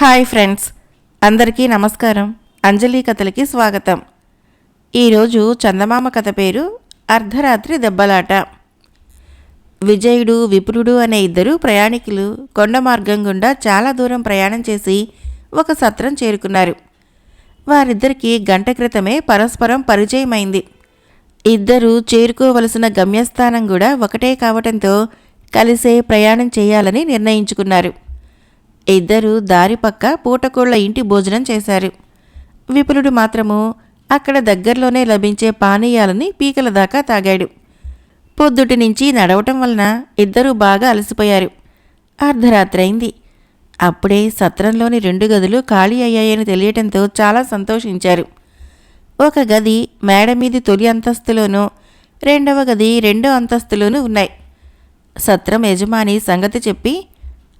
Hi friends అందరికీ నమస్కారం. అంజలి కథలకి స్వాగతం. ఈరోజు చందమామ కథ పేరు అర్ధరాత్రి దెబ్బలాట. విజయుడు విపురుడు అనే ఇద్దరు ప్రయాణికులు కొండ మార్గం గుండా చాలా దూరం ప్రయాణం చేసి ఒక సత్రం చేరుకున్నారు. వారిద్దరికీ గంట క్రితమే పరస్పరం పరిచయమైంది. ఇద్దరు చేరుకోవలసిన గమ్యస్థానం కూడా ఒకటే కావటంతో కలిసే ప్రయాణం చేయాలని నిర్ణయించుకున్నారు. ఇద్దరూ దారి పక్క పూటకోళ్ళ ఇంటి భోజనం చేశారు. విపులుడు మాత్రము అక్కడ దగ్గరలోనే లభించే పానీయాలని పీకల దాకా తాగాడు. పొద్దుటి నుంచి నడవటం వలన ఇద్దరూ బాగా అలసిపోయారు. అర్ధరాత్రి అయింది అప్పుడే సత్రంలోని రెండు గదులు ఖాళీ అయ్యాయని తెలియటంతో చాలా సంతోషించారు. ఒక గది మేడ మీది తొలి అంతస్తులోనూ రెండవ గది రెండో అంతస్తులోనూ ఉన్నాయి. సత్రం యజమాని సంగతి చెప్పి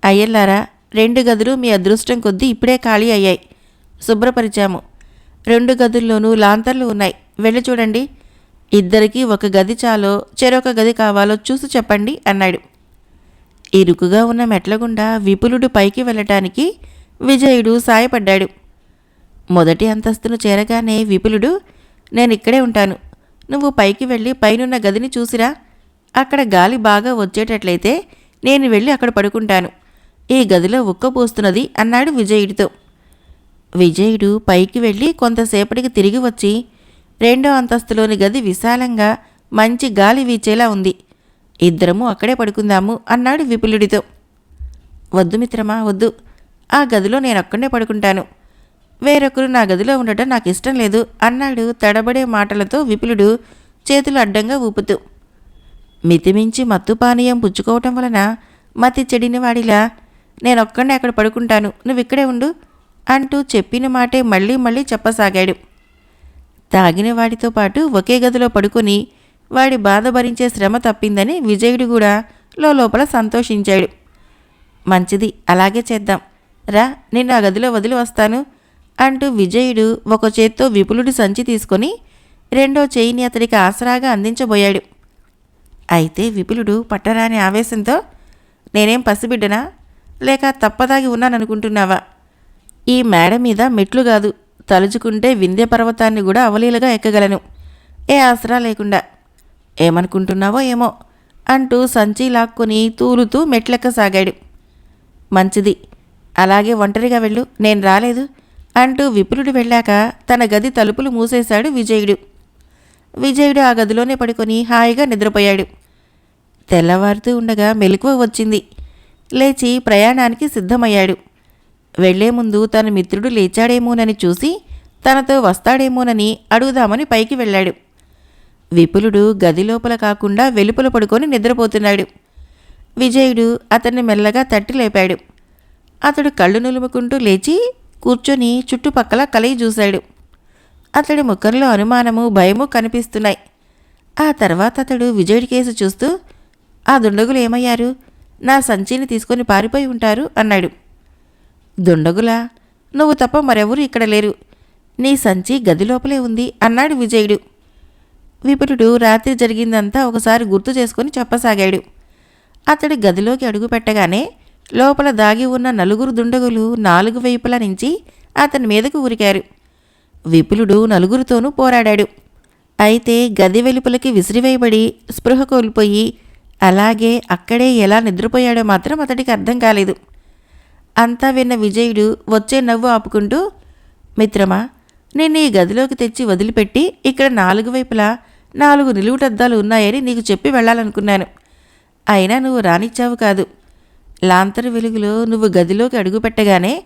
అయ్యల్లారా రెండు గదులు మీ అదృష్టం కొద్దీ ఇప్పుడే ఖాళీ అయ్యాయి. శుభ్రపరిచాము. రెండు గదుల్లోనూ లాంతర్లు ఉన్నాయి. వెళ్ళి చూడండి. ఇద్దరికీ ఒక గది చాలో చెరొక గది కావాలో చూసి చెప్పండి అన్నాడు. ఇరుకుగా ఉన్న మెట్ల గుండా విపులుడు పైకి వెళ్ళటానికి విజయుడు సాయపడ్డాడు. మొదటి అంతస్తును చేరగానే విపులుడు నేను ఇక్కడే ఉంటాను. నువ్వు పైకి వెళ్ళి పైనున్న గదిని చూసిరా. అక్కడ గాలి బాగా వచ్చేటట్లయితే నేను వెళ్ళి అక్కడ పడుకుంటాను. ఈ గదిలో ఉక్కపోస్తున్నది అన్నాడు విజయుడితో. విజయుడు పైకి వెళ్ళి కొంతసేపటికి తిరిగి వచ్చి రెండో అంతస్తులోని గది విశాలంగా మంచి గాలి వీచేలా ఉంది. ఇద్దరము అక్కడే పడుకుందాము అన్నాడు విపులుడితో. వద్దు మిత్రమా వద్దు. ఆ గదిలో నేను అక్కడే పడుకుంటాను. వేరొకరు నా గదిలో ఉండటం నాకు ఇష్టం లేదు అన్నాడు తడబడే మాటలతో విపులుడు చేతులు అడ్డంగా ఊపుతూ. మితిమించి మత్తు పానీయం పుచ్చుకోవటం వలన మతి చెడిన వాడిలా నేను ఒక్కడే అక్కడ పడుకుంటాను. నువ్వు ఇక్కడే ఉండు అంటూ చెప్పిన మాటే మళ్ళీ మళ్ళీ చెప్పసాగాడు. తాగిన వాడితో పాటు ఒకే గదిలో పడుకొని వాడి బాధ భరించే శ్రమ తప్పిందని విజయుడు కూడా లోపల సంతోషించాడు. మంచిది అలాగే చేద్దాం. రా నిన్ను ఆ గదిలో వదిలి వస్తాను అంటూ విజయుడు ఒక చేత్తో విపులుడి సంచి తీసుకొని రెండో చేయిని అతడికి ఆసరాగా అందించబోయాడు. అయితే విపులుడు పట్టరాని ఆవేశంతో నేనేం పసిబిడ్డనా? లేక తప్పదాగి ఉన్నాననుకుంటున్నావా? ఈ మేడ మీద మెట్లు కాదు తలుచుకుంటే వింధ్య పర్వతాన్ని కూడా అవలీలగా ఎక్కగలను. ఏ ఆసరా లేకుండా. ఏమనుకుంటున్నావో ఏమో అంటూ సంచి లాక్కుని తూలుతూ మెట్లెక్కసాగాడు మంచిది అలాగే ఒంటరిగా వెళ్ళు నేను రాలేదు అంటూ విపులుడు వెళ్ళాక తన గది తలుపులు మూసేశాడు విజయుడు. విజయుడు ఆ గదిలోనే పడుకొని హాయిగా నిద్రపోయాడు. తెల్లవారుతూ ఉండగా మెలకువ వచ్చింది. లేచి ప్రయాణానికి సిద్ధమయ్యాడు. వెళ్ళే ముందు తన మిత్రుడు లేచాడేమోనని చూసి తనతో వస్తాడేమోనని అడుగుదామని పైకి వెళ్ళాడు. విపులుడు గదిలోపల కాకుండా వెలుపల పడుకొని నిద్రపోతున్నాడు. విజయుడు అతన్ని మెల్లగా తట్టి లేపాడు. అతడు కళ్ళు నులుముకుంటూ లేచి కూర్చొని చుట్టుపక్కల కలయి చూశాడు. అతడి ముఖంలో అనుమానము భయము కనిపిస్తున్నాయి. ఆ తర్వాత అతడు విజయుడి కేసు చూస్తూ ఆ దుండగులు ఏమయ్యారు? నా సంచిని తీసుకొని పారిపోయి ఉంటారు అన్నాడు. దుండగులా నువ్వు తప్ప మరెవరూ ఇక్కడ లేరు. నీ సంచి గది లోపలే ఉంది అన్నాడు విజయుడు. విపులుడు రాత్రి జరిగిందంతా ఒకసారి గుర్తు చేసుకొని చెప్పసాగాడు. అతడు గదిలోకి అడుగుపెట్టగానే లోపల దాగి ఉన్న నలుగురు దుండగులు నాలుగు వైపుల నుంచి అతని మీదకు ఉరికారు విపులుడు నలుగురితోనూ పోరాడాడు. అయితే గది వెలుపలకి విసిరివేయబడి స్పృహ కోల్పోయి అలాగే అక్కడే ఎలా నిద్రపోయాడో మాత్రం అతడికి అర్థం కాలేదు. అంతా విన్న విజయుడు వచ్చే నవ్వు ఆపుకుంటూ మిత్రమా నేను ఈ గదిలోకి తెచ్చి వదిలిపెట్టి ఇక్కడ నాలుగు వైపులా నాలుగు నిలువుటద్దాలు ఉన్నాయని నీకు చెప్పి వెళ్ళాలనుకున్నాను. అయినా నువ్వు రానిచ్చావు కాదు. లాంతరు వెలుగులో నువ్వు గదిలోకి అడుగుపెట్టగానే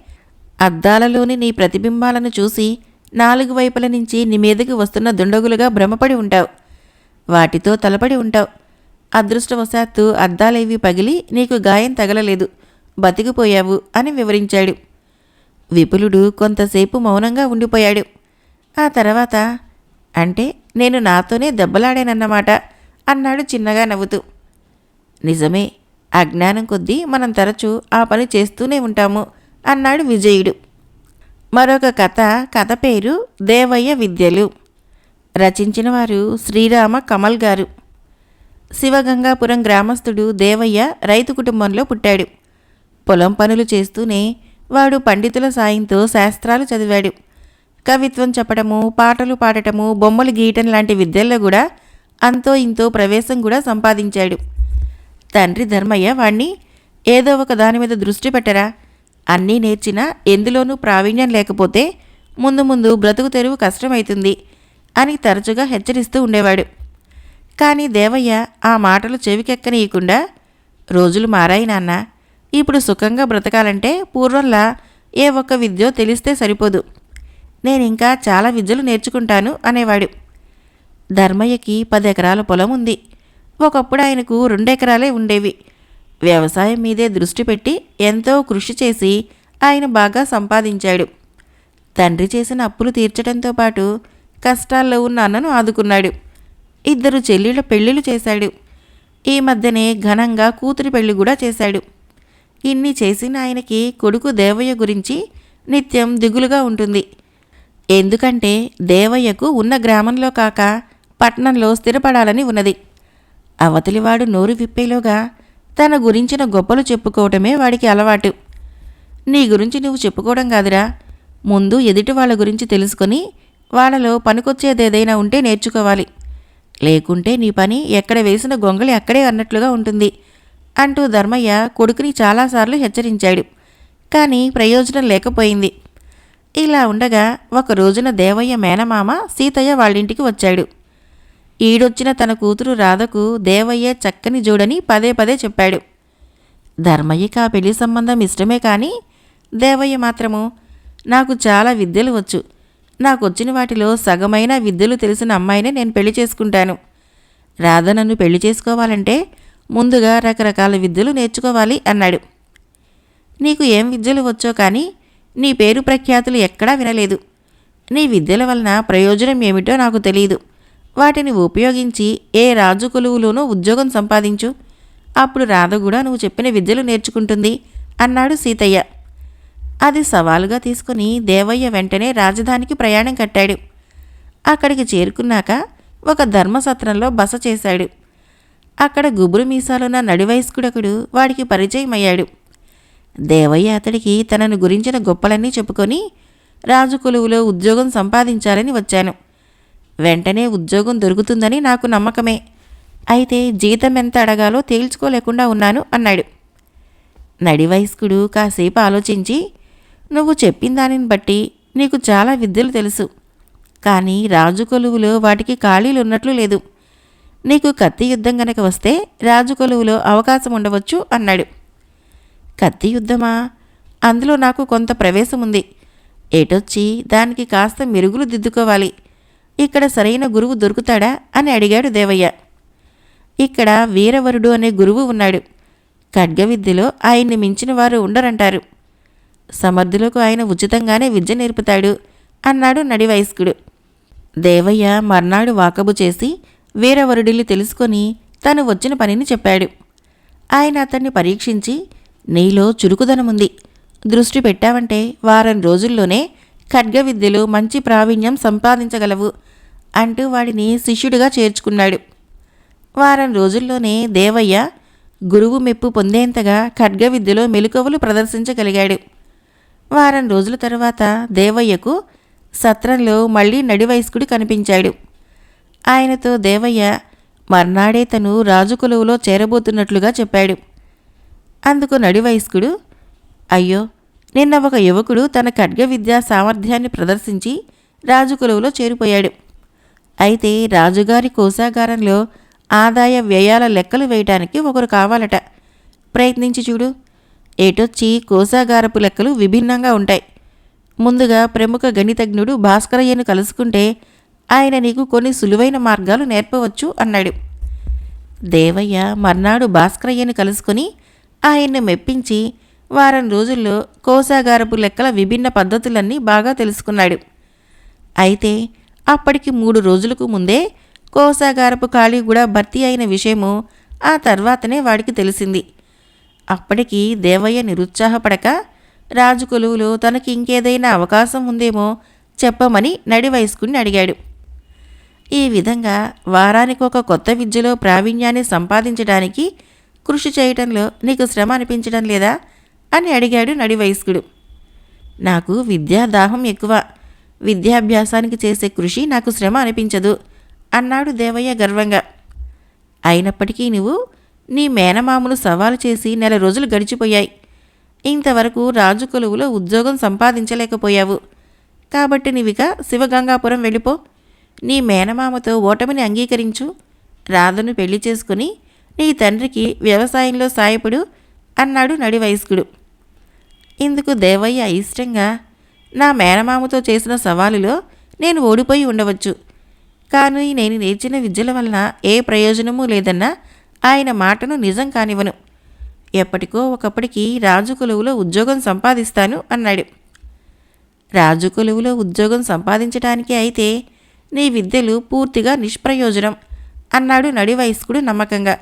అద్దాలలోని నీ ప్రతిబింబాలను చూసి నాలుగు వైపుల నుంచి నీ మీదకి వస్తున్న దుండగులుగా భ్రమపడి ఉంటావు. వాటితో తలపడి ఉంటావు. అదృష్టవశాత్తు అద్దాలేవి పగిలి నీకు గాయం తగలలేదు. బతికిపోయావు అని వివరించాడు. విపులుడు కొంతసేపు మౌనంగా ఉండిపోయాడు. ఆ తర్వాత అంటే నేను నాతోనే దెబ్బలాడానన్నమాట అన్నాడు చిన్నగా నవ్వుతూ. నిజమే అజ్ఞానం కొద్దీ మనం తరచూ ఆ పని చేస్తూనే ఉంటాము అన్నాడు విజయుడు. మరొక కథ కథ పేరు దేవయ్య విద్యలు. రచించిన వారు శ్రీరామ కమల్ గారు. శివగంగాపురం గ్రామస్థుడు దేవయ్య రైతు కుటుంబంలో పుట్టాడు. పొలం పనులు చేస్తూనే వాడు పండితుల సాయంతో శాస్త్రాలు చదివాడు. కవిత్వం చెప్పడము పాటలు పాడటము బొమ్మలు గీయటం లాంటి విద్యల్లో కూడా అంతో ఇంతో ప్రవేశం కూడా సంపాదించాడు. తండ్రి ధర్మయ్య వాణ్ణి ఏదో ఒక దాని మీద దృష్టి పెట్టరా? అన్నీ నేర్చినా ఎందులోనూ ప్రావీణ్యం లేకపోతే ముందు ముందు బ్రతుకు తెరువు కష్టమవుతుంది అని తరచుగా హెచ్చరిస్తూ ఉండేవాడు. కానీ దేవయ్య ఆ మాటలు చెవికెక్కనీయకుండా రోజులు మారాయి నాన్న. ఇప్పుడు సుఖంగా బ్రతకాలంటే పూర్వంలా ఏ ఒక్క విద్యో తెలిస్తే సరిపోదు. నేను ఇంకా చాలా విద్యలు నేర్చుకుంటాను అనేవాడు. ధర్మయ్యకి పది ఎకరాల పొలం ఉంది ఒకప్పుడు ఆయనకు రెండెకరాలే ఉండేవి. వ్యవసాయం మీదే దృష్టి పెట్టి ఎంతో కృషి చేసి ఆయన బాగా సంపాదించాడు. తండ్రి చేసిన అప్పులు తీర్చడంతో పాటు కష్టాల్లో ఉన్న అన్నను ఆదుకున్నాడు. ఇద్దరు చెల్లెళ్ళ పెళ్ళిళ్ళు చేశాడు. ఈ మధ్యనే ఘనంగా కూతురి పెళ్ళి కూడా చేశాడు. ఇన్ని చేసిన ఆయనకి కొడుకు దేవయ్య గురించి నిత్యం దిగులుగా ఉంటుంది. ఎందుకంటే దేవయ్యకు ఉన్న గ్రామంలో కాక పట్నంలో స్థిరపడాలని ఉన్నది. అవతలివాడు నోరు విప్పేలోగా తన గురించిన గొప్పలు చెప్పుకోవటమే వాడికి అలవాటు. నీ గురించి నువ్వు చెప్పుకోవడం కాదురా. ముందు ఎదుటి వాళ్ళ గురించి తెలుసుకొని వాళ్ళలో పనికొచ్చేదేదైనా ఉంటే నేర్చుకోవాలి. లేకుంటే నీ పని ఎక్కడ వేసిన గొంగళి అక్కడే అన్నట్లుగా ఉంటుంది అంటూ ధర్మయ్య కొడుకుని చాలాసార్లు హెచ్చరించాడు. కానీ ప్రయోజనం లేకపోయింది. ఇలా ఉండగా ఒక రోజున దేవయ్య మేనమామ సీతయ్య వాళ్ళింటికి వచ్చాడు. ఈడొచ్చిన తన కూతురు రాధకు దేవయ్య చక్కని జోడని పదే పదే చెప్పాడు. ధర్మయ్యకి ఆ పెళ్ళి సంబంధం ఇష్టమే కానీ దేవయ్య మాత్రము నాకు చాలా విద్యలు వచ్చు. నాకు వచ్చిన వాటిలో సగమైన విద్యలు తెలిసిన అమ్మాయినే నేను పెళ్ళి చేసుకుంటాను. రాధ నన్ను పెళ్ళి చేసుకోవాలంటే ముందుగా రకరకాల విద్యలు నేర్చుకోవాలి అన్నాడు. నీకు ఏం విద్యలు వచ్చో కానీ నీ పేరు ప్రఖ్యాతులు ఎక్కడా వినలేదు. నీ విద్యల వలన ప్రయోజనం ఏమిటో నాకు తెలియదు. వాటిని ఉపయోగించి ఏ రాజు కొలువులోనూ ఉద్యోగం సంపాదించు. అప్పుడు రాధ కూడా నువ్వు చెప్పిన విద్యలు నేర్చుకుంటుంది అన్నాడు సీతయ్య. అది సవాలుగా తీసుకుని దేవయ్య వెంటనే రాజధానికి ప్రయాణం కట్టాడు. అక్కడికి చేరుకున్నాక ఒక ధర్మసత్రంలో బస చేశాడు. అక్కడ గుబురు మీసాలున్న నడివయస్కుడొకడు వాడికి పరిచయం అయ్యాడు దేవయ్య అతడికి తనను గురించిన గొప్పలన్నీ చెప్పుకొని రాజు కొలువులో ఉద్యోగం సంపాదించాలని వచ్చాను. వెంటనే ఉద్యోగం దొరుకుతుందని నాకు నమ్మకమే. అయితే జీతం ఎంత అడగాలో తేల్చుకోలేకుండా ఉన్నాను అన్నాడు. నడివయస్కుడు కాసేపు ఆలోచించి నువ్వు చెప్పిన దానిని బట్టి నీకు చాలా విద్యలు తెలుసు. కానీ రాజు కొలువులో వాటికి ఖాళీలు ఉన్నట్లు లేదు. నీకు కత్తి యుద్ధం గనక వస్తే రాజు కొలువులో అవకాశం ఉండవచ్చు అన్నాడు. కత్తి యుద్ధమా? అందులో నాకు కొంత ప్రవేశం ఉంది. ఏటొచ్చి దానికి కాస్త మెరుగులు దిద్దుకోవాలి. ఇక్కడ సరైన గురువు దొరుకుతాడా అని అడిగాడు దేవయ్య. ఇక్కడ వీరవరుడు అనే గురువు ఉన్నాడు. ఖడ్గ విద్యలో ఆయన్ని మించిన వారు ఉండరంటారు. సమర్థులకు ఆయన ఉచితంగానే విద్య నేర్పుతాడు అన్నాడు నడివయస్కుడు దేవయ్య మర్నాడు వాకబు చేసి వీరవరుడిల్లు తెలుసుకొని తను వచ్చిన పనిని చెప్పాడు. ఆయన అతన్ని పరీక్షించి నీలో చురుకుదనముంది. దృష్టి పెట్టావంటే వారం రోజుల్లోనే ఖడ్గ విద్యలో మంచి ప్రావీణ్యం సంపాదించగలవు అంటూ వాడిని శిష్యుడిగా చేర్చుకున్నాడు. వారం రోజుల్లోనే దేవయ్య గురువు మెప్పు పొందేంతగా ఖడ్గ విద్యలో మెలకువలు ప్రదర్శించగలిగాడు. వారం రోజుల తర్వాత దేవయ్యకు సత్రంలో మళ్ళీ నడివయస్కుడు కనిపించాడు. ఆయనతో దేవయ్య మర్నాడే తను రాజుకులువులో చేరబోతున్నట్లుగా చెప్పాడు. అందుకు నడివయస్కుడు అయ్యో నిన్న ఒక యువకుడు తన ఖడ్గ విద్యా సామర్థ్యాన్ని ప్రదర్శించి రాజుకులువులో చేరిపోయాడు. అయితే రాజుగారి కోశాగారంలో ఆదాయ వ్యయాల లెక్కలు వేయటానికి ఒకరు కావాలట. ప్రయత్నించి చూడు. ఏటొచ్చి కోశాగారపు లెక్కలు విభిన్నంగా ఉంటాయి. ముందుగా ప్రముఖ గణితజ్ఞుడు భాస్కరయ్యను కలుసుకుంటే ఆయన నీకు కొన్ని సులువైన మార్గాలు నేర్పవచ్చు అన్నాడు. దేవయ్య మర్నాడు భాస్కరయ్యను కలుసుకొని ఆయన్ను మెప్పించి వారం రోజుల్లో కోశాగారపు లెక్కల విభిన్న పద్ధతులన్నీ బాగా తెలుసుకున్నాడు. అయితే అప్పటికి మూడు రోజులకు ముందే కోశాగారపు ఖాళీ కూడా భర్తీ అయిన విషయము ఆ తర్వాతనే వాడికి తెలిసింది. అప్పటికి దేవయ్య నిరుత్సాహపడక రాజు కొలువులు తనకి ఇంకేదైనా అవకాశం ఉందేమో చెప్పమని నడి వయస్కుని అడిగాడు. ఈ విధంగా వారానికి ఒక కొత్త విద్యలో ప్రావీణ్యాన్ని సంపాదించడానికి కృషి చేయటంలో నీకు శ్రమ అనిపించడం లేదా అని అడిగాడు నడివయస్కుడు నాకు విద్యాదాహం ఎక్కువ. విద్యాభ్యాసానికి చేసే కృషి నాకు శ్రమ అనిపించదు అన్నాడు దేవయ్య గర్వంగా. అయినప్పటికీ నువ్వు నీ మేనమామను సవాలు చేసి నెల రోజులు గడిచిపోయాయి. ఇంతవరకు రాజు కొలువులో ఉద్యోగం సంపాదించలేకపోయావు. కాబట్టి నీవిక శివగంగాపురం వెళ్ళిపో. నీ మేనమామతో ఓటమిని అంగీకరించు. రాధను పెళ్ళి చేసుకుని నీ తండ్రికి వ్యవసాయంలో సాయపడు అన్నాడు నడివయస్కుడు. ఇందుకు దేవయ్య ఇష్టంగా నా మేనమామతో చేసిన సవాలులో నేను ఓడిపోయి ఉండవచ్చు. కానీ నేను నేర్చిన విద్యల వలన ఏ ప్రయోజనమూ లేదన్నా ఆయన మాటను నిజం కానివ్వను. ఎప్పటికో ఒకప్పటికి రాజు కొలువులో ఉద్యోగం సంపాదిస్తాను అన్నాడు. రాజు కొలువులో ఉద్యోగం సంపాదించడానికి అయితే నీ విద్యలు పూర్తిగా నిష్ప్రయోజనం అన్నాడు నడివయస్కుడు నమ్మకంగా.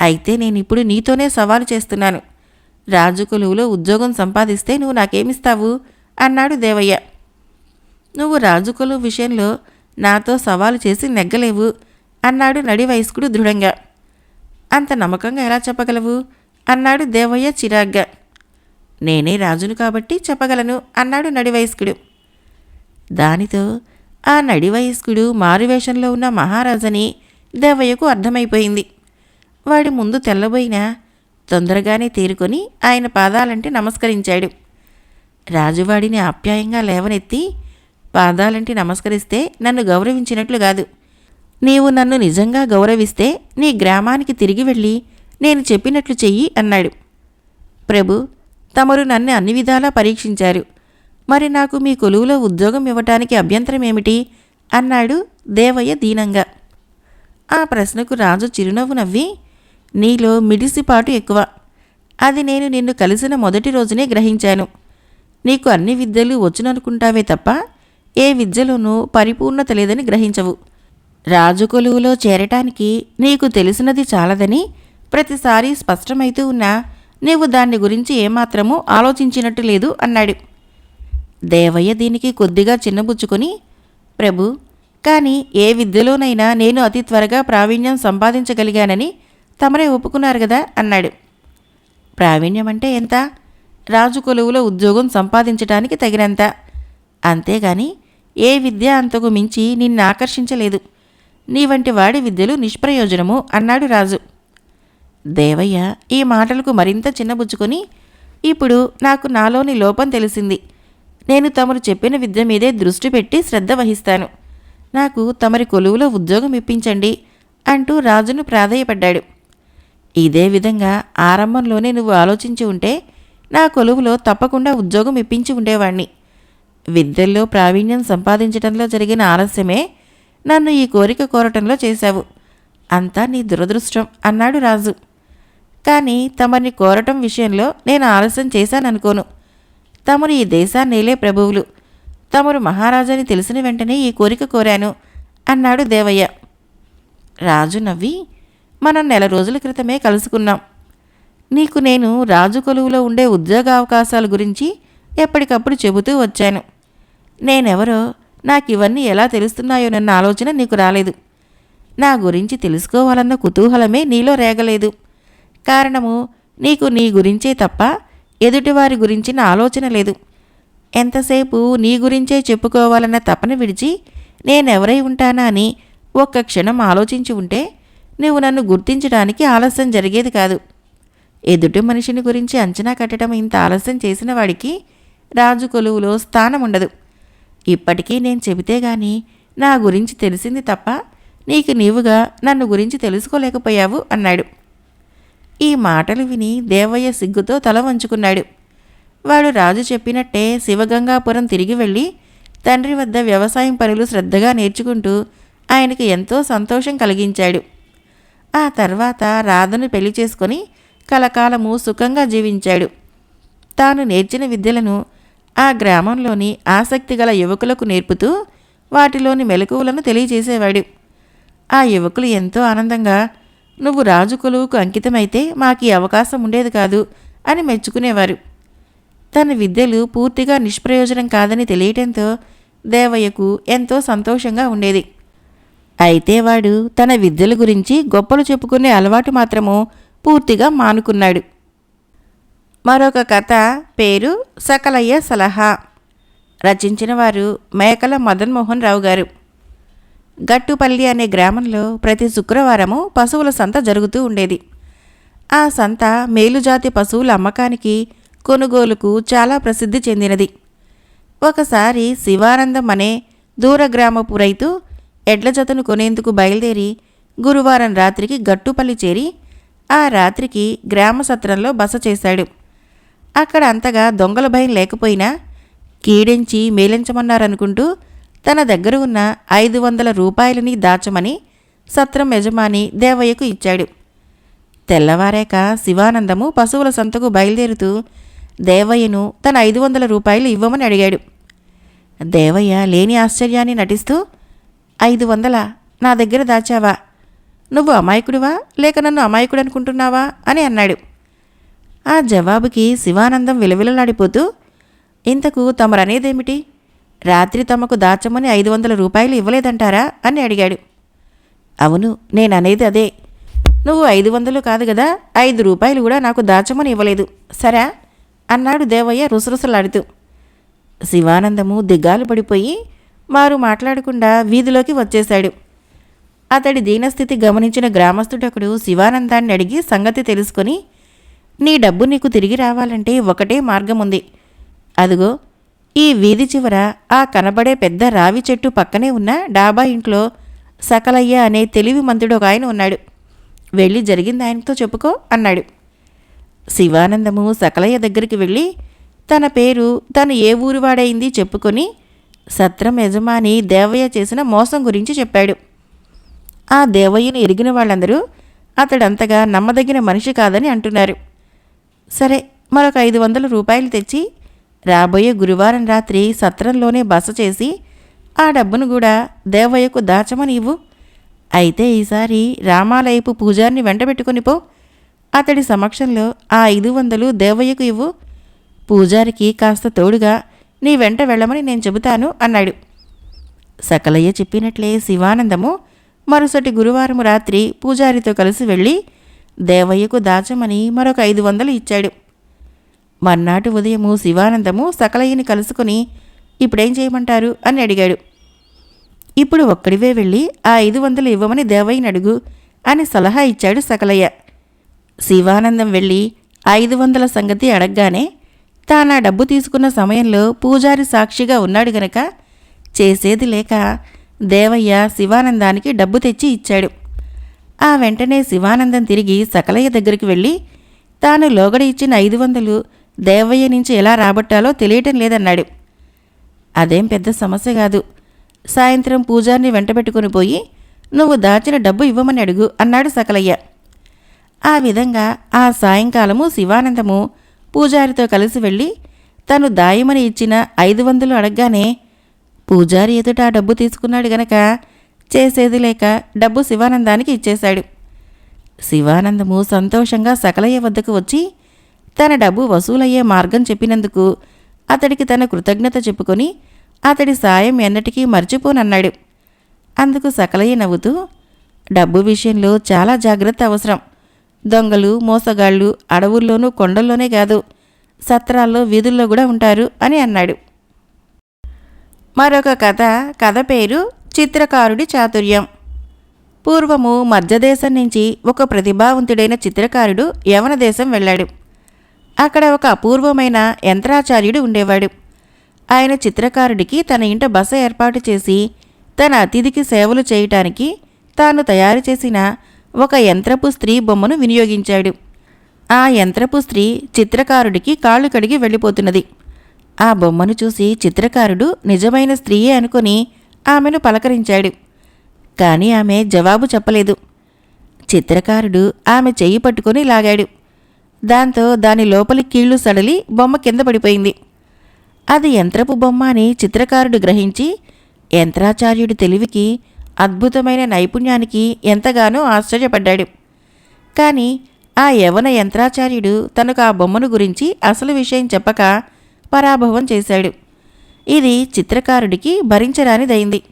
అయితే నేను ఇప్పుడు నీతోనే సవాలు చేస్తున్నాను. రాజు కొలువులో ఉద్యోగం సంపాదిస్తే నువ్వు నాకేమిస్తావు? అన్నాడు దేవయ్య. నువ్వు రాజు కొలువు విషయంలో నాతో సవాలు చేసి నెగ్గలేవు అన్నాడు నడివయస్కుడు దృఢంగా. అంత నమ్మకంగా ఎలా చెప్పగలవు? అన్నాడు దేవయ్య చిరాగ్గా. నేనే రాజును కాబట్టి చెప్పగలను అన్నాడు నడివయస్కుడు. దానితో ఆ నడివయస్కుడు మారువేషంలో ఉన్న మహారాజని దేవయ్యకు అర్థమైపోయింది. వాడి ముందు తెల్లబోయినా తొందరగానే తేరుకొని ఆయన పాదాలంటే నమస్కరించాడు. రాజువాడిని ఆప్యాయంగా లేవనెత్తి పాదాలంటి నమస్కరిస్తే నన్ను గౌరవించినట్లు కాదు. నీవు నన్ను నిజంగా గౌరవిస్తే నీ గ్రామానికి తిరిగి వెళ్ళి నేను చెప్పినట్లు చెయ్యి అన్నాడు. ప్రభు తమరు నన్ను అన్ని విధాలా పరీక్షించారు. మరి నాకు మీ కొలువులో ఉద్యోగం ఇవ్వటానికి అభ్యంతరం ఏమిటి అన్నాడు దేవయ్య దీనంగా. ఆ ప్రశ్నకు రాజు చిరునవ్వు నవ్వి నీలో మిడిసిపాటు ఎక్కువ. అది నేను నిన్ను కలిసిన మొదటి రోజునే గ్రహించాను. నీకు అన్ని విద్యలు వచ్చుననుకుంటావే తప్ప ఏ విద్యలోనూ పరిపూర్ణత లేదని గ్రహించవు. రాజు కొలువులో చేరటానికి నీకు తెలిసినది చాలదని ప్రతిసారి స్పష్టమైతూ ఉన్నా నీవు దాన్ని గురించి ఏమాత్రమూ ఆలోచించినట్టు లేదు అన్నాడు. దేవయ్య దీనికి కొద్దిగా చిన్నబుచ్చుకొని ప్రభు కానీ ఏ విద్యలోనైనా నేను అతి త్వరగా ప్రావీణ్యం సంపాదించగలిగానని తమరే ఒప్పుకున్నారు కదా అన్నాడు. ప్రావీణ్యం అంటే ఎంత? రాజు కొలువులో ఉద్యోగం సంపాదించడానికి తగినంత. అంతేగాని ఏ విద్య అంతకు మించి నిన్ను ఆకర్షించలేదు. నీ వంటి వాడి విద్యలు నిష్ప్రయోజనము అన్నాడు రాజు. దేవయ్య ఈ మాటలకు మరింత చిన్నబుచ్చుకొని ఇప్పుడు నాకు నాలోని లోపం తెలిసింది. నేను తమరు చెప్పిన విద్య మీదే దృష్టి పెట్టి శ్రద్ధ వహిస్తాను. నాకు తమరి కొలువులో ఉద్యోగం ఇప్పించండి అంటూ రాజును ప్రాధేయపడ్డాడు. ఇదే విధంగా ఆరంభంలోనే నువ్వు ఆలోచించి ఉంటే నా కొలువులో తప్పకుండా ఉద్యోగం ఇప్పించి ఉండేవాణ్ణి. విద్యల్లో ప్రావీణ్యం సంపాదించడంలో జరిగిన ఆలస్యమే నన్ను ఈ కోరిక కోరటంలో చేశావు. అంతా నీ దురదృష్టం అన్నాడు రాజు. కానీ తమని కోరటం విషయంలో నేను ఆలస్యం చేశాననుకోను. తమరు ఈ దేశాన్నేలే ప్రభువులు. తమరు మహారాజాని తెలిసిన వెంటనే ఈ కోరిక కోరాను అన్నాడు దేవయ్య. రాజు నవ్వి మనం నెల రోజుల క్రితమే కలుసుకున్నాం. నీకు నేను రాజు కొలువులో ఉండే ఉద్యోగ అవకాశాల గురించి ఎప్పటికప్పుడు చెబుతూ వచ్చాను. నేనెవరో నాకు ఇవన్నీ ఎలా తెలుస్తున్నాయోనన్న ఆలోచన నీకు రాలేదు. నా గురించి తెలుసుకోవాలన్న కుతూహలమే నీలో రేగలేదు. కారణము నీకు నీ గురించే తప్ప ఎదుటివారి గురించిన ఆలోచన లేదు. ఎంతసేపు నీ గురించే చెప్పుకోవాలన్న తపన విడిచి నేనెవరై ఉంటానా అని ఒక్క క్షణం ఆలోచించి ఉంటే నువ్వు నన్ను గుర్తించడానికి ఆలస్యం జరిగేది కాదు. ఎదుటి మనిషిని గురించి అంచనా కట్టడం ఇంత ఆలస్యం చేసిన వాడికి రాజు కొలువులో స్థానం ఉండదు ఇప్పటికీ నేను చెబితే గాని నా గురించి తెలిసింది తప్ప నీకు నీవుగా నన్ను గురించి తెలుసుకోలేకపోయావు అన్నాడు. ఈ మాటలు విని దేవయ్య సిగ్గుతో తల వంచుకున్నాడు. వాడు రాజు చెప్పినట్టే శివగంగాపురం తిరిగి వెళ్ళి తండ్రి వద్ద వ్యవసాయం పనులు శ్రద్ధగా నేర్చుకుంటూ ఆయనకి ఎంతో సంతోషం కలిగించాడు. ఆ తర్వాత రాధను పెళ్ళి చేసుకొని కలకాలము సుఖంగా జీవించాడు. తాను నేర్చిన విద్యలను ఆ గ్రామంలోని ఆసక్తిగల యువకులకు నేర్పుతూ వాటిలోని మెలకువలను తెలియజేసేవాడు. ఆ యువకులు ఎంతో ఆనందంగా నువ్వు రాజు కొలువుకు అంకితమైతే మాకు ఈ అవకాశం ఉండేది కాదు అని మెచ్చుకునేవారు. తన విద్యలు పూర్తిగా నిష్ప్రయోజనం కాదని తెలియటంతో దేవయ్యకు ఎంతో సంతోషంగా ఉండేది. అయితే వాడు తన విద్యల గురించి గొప్పలు చెప్పుకునే అలవాటు మాత్రము పూర్తిగా మానుకున్నాడు. మరొక కథ పేరు సకలయ్య సలహా. రచించిన వారు మేకల మదన్మోహన్ రావు గారు. గట్టుపల్లి అనే గ్రామంలో ప్రతి శుక్రవారము పశువుల సంత జరుగుతూ ఉండేది. ఆ సంత మేలుజాతి పశువుల అమ్మకానికి కొనుగోలుకు చాలా ప్రసిద్ధి చెందినది. ఒకసారి శివానందం అనే దూర గ్రామపు రైతు ఎడ్ల జతను కొనేందుకు బయలుదేరి గురువారం రాత్రికి గట్టుపల్లి చేరి ఆ రాత్రికి గ్రామ సత్రంలో బస చేశాడు. అక్కడ అంతగా దొంగల భయం లేకపోయినా కీడించి మేలించమన్నారనుకుంటూ తన దగ్గర ఉన్న ఐదు వందల రూపాయలని దాచమని సత్రం యజమాని దేవయ్యకు ఇచ్చాడు. తెల్లవారాక శివానందము పశువుల సంతకు బయలుదేరుతూ దేవయ్యను తన ఐదు వందల రూపాయలు ఇవ్వమని అడిగాడు. దేవయ్య లేని ఆశ్చర్యాన్ని నటిస్తూ ఐదు వందల నా దగ్గర దాచావా? నువ్వు అమాయకుడివా? లేక నన్ను అమాయకుడు అనుకుంటున్నావా అని అన్నాడు. ఆ జవాబుకి శివానందం విలవిలలాడిపోతూ ఇంతకు తమరనేదేమిటి? రాత్రి తమకు దాచమని ఐదు వందల రూపాయలు ఇవ్వలేదంటారా? అని అడిగాడు. అవును నేననేది అదే. నువ్వు ఐదు వందలు కాదు కదా ఐదు రూపాయలు కూడా నాకు దాచమని ఇవ్వలేదు. సరే? అన్నాడు దేవయ్య రుసరుసలాడుతూ. శివానందము దిగ్గాలు పడిపోయి వారు మాట్లాడకుండా వీధిలోకి వచ్చేశాడు. అతడి దీనస్థితి గమనించిన గ్రామస్తుడొకడు శివానందాన్ని అడిగి సంగతి తెలుసుకొని నీ డబ్బు నీకు తిరిగి రావాలంటే ఒకటే మార్గం ఉంది. అదుగో ఈ వీధి చివర ఆ కనబడే పెద్ద రావి చెట్టు పక్కనే ఉన్న డాబా ఇంట్లో సకలయ్య అనే తెలివి మంతుడు ఒక ఆయన ఉన్నాడు. వెళ్ళి జరిగింది ఆయనతో చెప్పుకో అన్నాడు. శివానందము సకలయ్య దగ్గరికి వెళ్ళి తన పేరు తను ఏ ఊరివాడైంది చెప్పుకొని సత్రం యజమాని దేవయ్య చేసిన మోసం గురించి చెప్పాడు. ఆ దేవయ్యను ఎరిగిన వాళ్ళందరూ అతడంతగా నమ్మదగిన మనిషి కాదని అంటున్నారు. సరే మరొక ఐదు వందల రూపాయలు తెచ్చి రాబోయే గురువారం రాత్రి సత్రంలోనే బస చేసి ఆ డబ్బును కూడా దేవయ్యకు దాచమని ఇవ్వు. అయితే ఈసారి రామాలయపు పూజారిని వెంటబెట్టుకుని పో. అతడి సమక్షంలో ఆ ఐదు వందలు దేవయ్యకు ఇవ్వు. పూజారికి కాస్త తోడుగా నీ వెంట వెళ్ళమని నేను చెబుతాను అన్నాడు. సకలయ్య చెప్పినట్లే శివానందము మరుసటి గురువారం రాత్రి పూజారితో కలిసి వెళ్ళి దేవయ్యకు దాచమని మరొక ఐదు వందలు ఇచ్చాడు. మర్నాటి ఉదయము శివానందము సకలయ్యని కలుసుకుని ఇప్పుడేం చేయమంటారు? అని అడిగాడు. ఇప్పుడు ఒక్కడివే వెళ్ళి ఆ ఐదు వందలు ఇవ్వమని దేవయ్యని అడుగు అని సలహా ఇచ్చాడు సకలయ్య. శివానందం వెళ్ళి ఐదు వందల సంగతి అడగగానే తాను ఆ డబ్బు తీసుకున్న సమయంలో పూజారి సాక్షిగా ఉన్నాడు గనక చేసేది లేక దేవయ్య శివానందానికి డబ్బు తెచ్చి ఇచ్చాడు. ఆ వెంటనే శివానందం తిరిగి సకలయ్య దగ్గరికి వెళ్ళి తాను లోగడ ఇచ్చిన ఐదు వందలు దేవయ్య నుంచి ఎలా రాబట్టాలో తెలియటం లేదన్నాడు. అదేం పెద్ద సమస్య కాదు. సాయంత్రం పూజారిని వెంటబెట్టుకుని పోయి నువ్వు దాచిన డబ్బు ఇవ్వమని అడుగు అన్నాడు సకలయ్య. ఆ విధంగా ఆ సాయంకాలము శివానందము పూజారితో కలిసి వెళ్ళి తను దాయమని ఇచ్చిన ఐదు వందలు అడగగానే పూజారి ఎదుట ఆ డబ్బు తీసుకున్నాడు గనక చేసేది లేక డబ్బు శివానందానికి ఇచ్చేశాడు. శివానందము సంతోషంగా సకలయ్య వద్దకు వచ్చి తన డబ్బు వసూలయ్యే మార్గం చెప్పినందుకు అతడికి తన కృతజ్ఞత చెప్పుకొని అతడి సాయం ఎన్నటికీ మర్చిపోనన్నాడు. అందుకు సకలయ్య నవ్వుతూ డబ్బు విషయంలో చాలా జాగ్రత్త అవసరం. దొంగలు మోసగాళ్ళు అడవుల్లోనూ కొండల్లోనే కాదు సత్రాల్లో వీధుల్లో కూడా ఉంటారు అని అన్నాడు. మరొక కథ కథ పేరు చిత్రకారుడి చాతుర్యం. పూర్వము మధ్యదేశం నుంచి ఒక ప్రతిభావంతుడైన చిత్రకారుడు యవన దేశం వెళ్ళాడు. అక్కడ ఒక అపూర్వమైన యంత్రాచార్యుడు ఉండేవాడు. ఆయన చిత్రకారుడికి తన ఇంట బస ఏర్పాటు చేసి తన అతిథికి సేవలు చేయటానికి తాను తయారు చేసిన ఒక యంత్రపు స్త్రీ బొమ్మను వినియోగించాడు. ఆ యంత్రపు స్త్రీ చిత్రకారుడికి కాళ్ళు కడిగి వెళ్ళిపోతున్నది. ఆ బొమ్మను చూసి చిత్రకారుడు నిజమైన స్త్రీయే అనుకుని ఆమెను పలకరించాడు. కానీ ఆమె జవాబు చెప్పలేదు. చిత్రకారుడు ఆమె చెయ్యి పట్టుకొని లాగాడు. దాంతో దాని లోపలి కీళ్ళు సడలి బొమ్మ కింద పడిపోయింది. అది యంత్రపు బొమ్మ అని చిత్రకారుడు గ్రహించి యంత్రాచార్యుడి తెలివికి అద్భుతమైన నైపుణ్యానికి ఎంతగానో ఆశ్చర్యపడ్డాడు. కానీ ఆ యవన యంత్రాచార్యుడు తనకు ఆ బొమ్మను గురించి అసలు విషయం చెప్పక పరాభవం చేశాడు. ఇది చిత్రకారుడికి భరించరానిదైంది.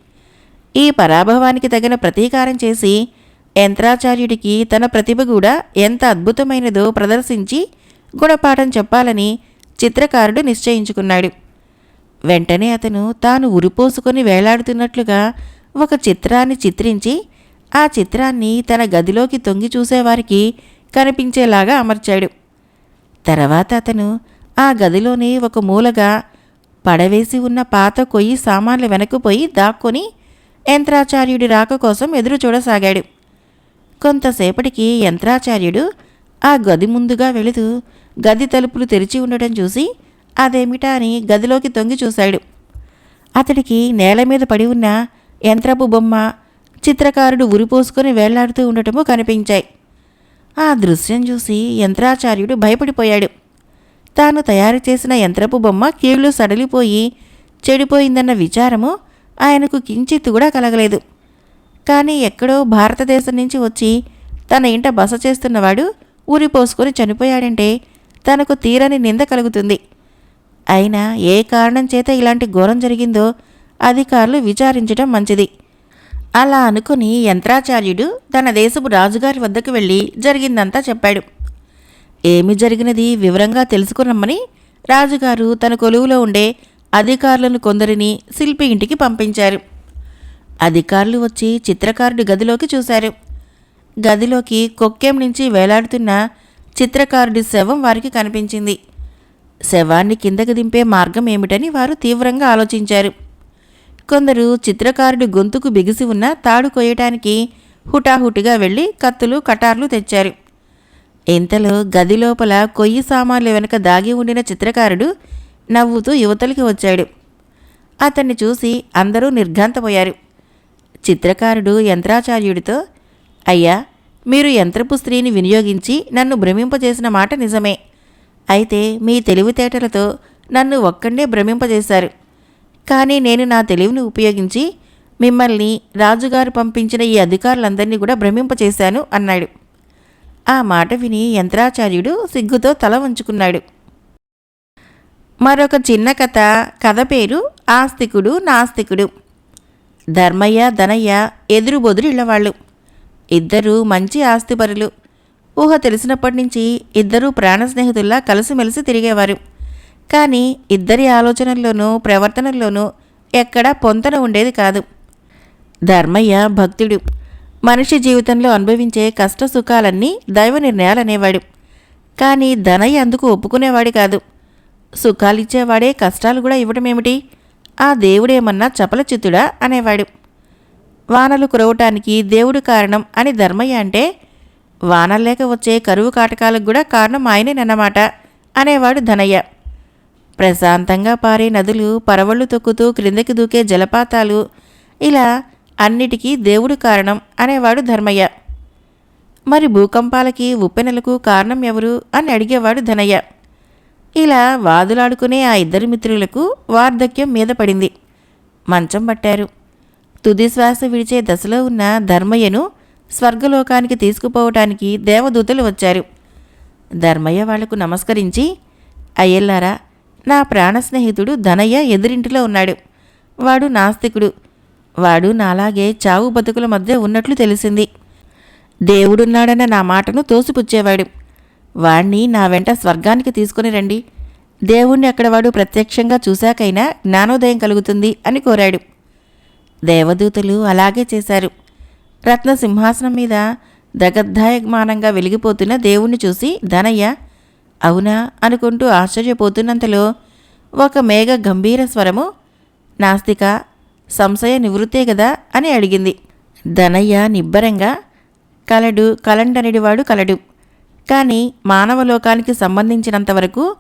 ఈ పరాభవానికి తగిన ప్రతీకారం చేసి యంత్రాచార్యుడికి తన ప్రతిభ కూడా ఎంత అద్భుతమైనదో ప్రదర్శించి గుణపాఠం చెప్పాలని చిత్రకారుడు నిశ్చయించుకున్నాడు. వెంటనే అతను తాను ఉరిపోసుకొని వేలాడుతున్నట్లుగా ఒక చిత్రాన్ని చిత్రించి ఆ చిత్రాన్ని తన గదిలోకి తొంగి చూసేవారికి కనిపించేలాగా అమర్చాడు. తర్వాత అతను ఆ గదిలోని ఒక మూలగా పడవేసి ఉన్న పాత కొయ్యి సామాన్లు వెనక్కుపోయి దాక్కొని యంత్రాచార్యుడి రాక కోసం ఎదురు చూడసాగాడు. కొంతసేపటికి యంత్రాచార్యుడు ఆ గది ముందుగా వెళుతూ గది తలుపులు తెరిచి ఉండటం చూసి అదేమిటా అని గదిలోకి తొంగి చూశాడు. అతడికి నేల మీద పడి ఉన్న యంత్రపు బొమ్మ చిత్రకారుడు ఉరిపోసుకొని వేళ్ళాడుతూ ఉండటము కనిపించాయి. ఆ దృశ్యం చూసి యంత్రాచార్యుడు భయపడిపోయాడు. తాను తయారు చేసిన యంత్రపు బొమ్మ కీళ్ళు సడలిపోయి చెడిపోయిందన్న విచారము ఆయనకు కించిత్ కూడా కలగలేదు. కానీ ఎక్కడో భారతదేశం నుంచి వచ్చి తన ఇంట బస చేస్తున్నవాడు ఊరిపోసుకొని చనిపోయాడంటే తనకు తీరని నింద కలుగుతుంది. అయినా ఏ కారణం చేత ఇలాంటి ఘోరం జరిగిందో అధికారులు విచారించడం మంచిది. అలా అనుకుని యంత్రాచార్యుడు తన దేశపు రాజుగారి వద్దకు వెళ్ళి జరిగిందంతా చెప్పాడు. ఏమి జరిగినది వివరంగా తెలుసుకురమ్మని రాజుగారు తన కొలువులో ఉండే అధికారులను కొందరిని శిల్పి ఇంటికి పంపించారు. అధికారులు వచ్చి చిత్రకారుడి గదిలోకి చూశారు. గదిలోకి కొక్కెం నుంచి వేలాడుతున్న చిత్రకారుడి శవం వారికి కనిపించింది. శవాన్ని కిందకి దింపే మార్గం ఏమిటని వారు తీవ్రంగా ఆలోచించారు. కొందరు చిత్రకారుడి గొంతుకు బిగిసి ఉన్న తాడు కొయ్యటానికి హుటాహుటిగా వెళ్ళి కత్తులు కటార్లు తెచ్చారు. ఇంతలో గది లోపల కొయ్యి సామాన్లు వెనుక దాగి ఉండిన చిత్రకారుడు నవ్వుతూ యువతలకి వచ్చాడు. అతన్ని చూసి అందరూ నిర్ఘాంతపోయారు చిత్రకారుడు యంత్రాచార్యుడితో అయ్యా మీరు యంత్రపు స్త్రీని వినియోగించి నన్ను భ్రమింపజేసిన మాట నిజమే. అయితే మీ తెలివితేటలతో నన్ను ఒక్కడే భ్రమింపజేశారు. కానీ నేను నా తెలివిని ఉపయోగించి మిమ్మల్ని రాజుగారు పంపించిన ఈ అధికారులందరినీ కూడా భ్రమింపచేశాను అన్నాడు. ఆ మాట విని యంత్రాచార్యుడు సిగ్గుతో తల వంచుకున్నాడు. మరొక చిన్న కథ కథ పేరు ఆస్తికుడు నాస్తికుడు. ధర్మయ్య ధనయ్య ఎదురు బొదురు ఇళ్ళవాళ్ళు ఇద్దరూ మంచి ఆస్తిపరులు. ఊహ తెలిసినప్పటి నుంచి ఇద్దరూ ప్రాణ స్నేహితుల్లా కలిసిమెలిసి తిరిగేవారు. కానీ ఇద్దరి ఆలోచనల్లోనూ ప్రవర్తనల్లోనూ ఎక్కడా పొంతన ఉండేది కాదు. ధర్మయ్య భక్తుడు. మనిషి జీవితంలో అనుభవించే కష్ట సుఖాలన్నీ దైవ నిర్ణయాలనేవాడు. కానీ ధనయ్య అందుకు ఒప్పుకునేవాడు కాదు. సుఖాలిచ్చేవాడే కష్టాలు కూడా ఇవ్వటమేమిటి? ఆ దేవుడేమన్నా చపలచిత్తుడా అనేవాడు. వానలు కురవటానికి దేవుడు కారణం అని ధర్మయ్య అంటే వానలేక వచ్చే కరువు కాటకాలకు కూడా కారణం ఆయనేనన్నమాట అనేవాడు ధనయ్య. ప్రశాంతంగా పారే నదులు పరవళ్ళు తొక్కుతూ క్రిందకి దూకే జలపాతాలు ఇలా అన్నిటికీ దేవుడు కారణం అనేవాడు ధర్మయ్య. మరి భూకంపాలకి ఉప్పెనలకు కారణం ఎవరు అని అడిగేవాడు ధనయ్య. ఇలా వాదులాడుకునే ఆ ఇద్దరు మిత్రులకు వార్ధక్యం మీద పడింది. మంచం పట్టారు. తుది శ్వాస విడిచే దశలో ఉన్న ధర్మయ్యను స్వర్గలోకానికి తీసుకుపోవటానికి దేవదూతలు వచ్చారు. ధర్మయ్య వాళ్ళకు నమస్కరించి అయ్యల్లారా నా ప్రాణ స్నేహితుడు ధనయ్య ఎదురింటిలో ఉన్నాడు. వాడు నాస్తికుడు. వాడు నాలాగే చావు బతుకుల మధ్య ఉన్నట్లు తెలిసింది. దేవుడున్నాడన్న నా మాటను తోసిపుచ్చేవాడు. వాణ్ణి నా వెంట స్వర్గానికి తీసుకుని రండి. దేవుణ్ణి అక్కడ వాడు ప్రత్యక్షంగా చూశాకైనా జ్ఞానోదయం కలుగుతుంది అని కోరాడు. దేవదూతలు అలాగే చేశారు. రత్న సింహాసనం మీద దగద్ధాయమానంగా వెలిగిపోతున్న దేవుణ్ణి చూసి ధనయ్య అవునా? అనుకుంటూ ఆశ్చర్యపోతున్నంతలో ఒక మేఘ గంభీర స్వరము నాస్తిక సంశయ నివృత్తే కదా అని అడిగింది. ధనయ్య నిబ్బరంగా కలడు కలండనిడివాడు కలడు. కానీ మానవలోకానికి సంబంధించినంతవరకు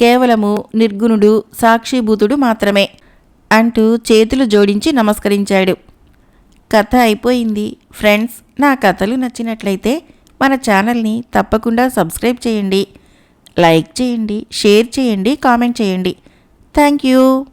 కేవలము నిర్గుణుడు సాక్షిభూతుడు మాత్రమే అంటూ చేతులు జోడించి నమస్కరించాడు. కథ అయిపోయింది. ఫ్రెండ్స్ నా కథలు నచ్చినట్లయితే మన ఛానల్ని తప్పకుండా సబ్స్క్రైబ్ చేయండి. లైక్ చేయండి షేర్ చేయండి కామెంట్ చేయండి. Thank you.